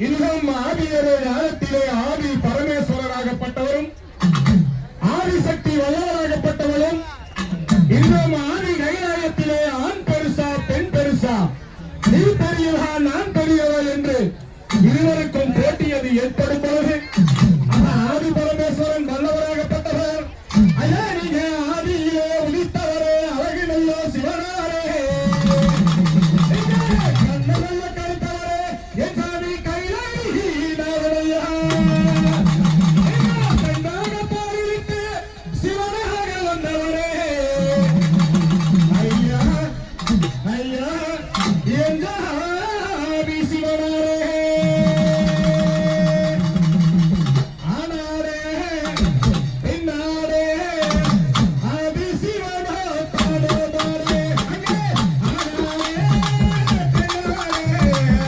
இன்னும் ஆதியரே ஞானத்திலே ஆதி பரமேஸ்வரராகப்பட்டவரும் ஆதிசக்தி வல்லவராகப்பட்டவரும் இன்னும் ஆதி கைலாயத்திலே ஆண் பெருசா பெண் பெருசா. நீ பெரியவா நான் பெரியவா என்று இருவருக்கும் போட்டி அது ஏற்படும் பொழுது ஆதி பரமேஸ்வரன் வல்லவராகப்பட்டவர். ஐயா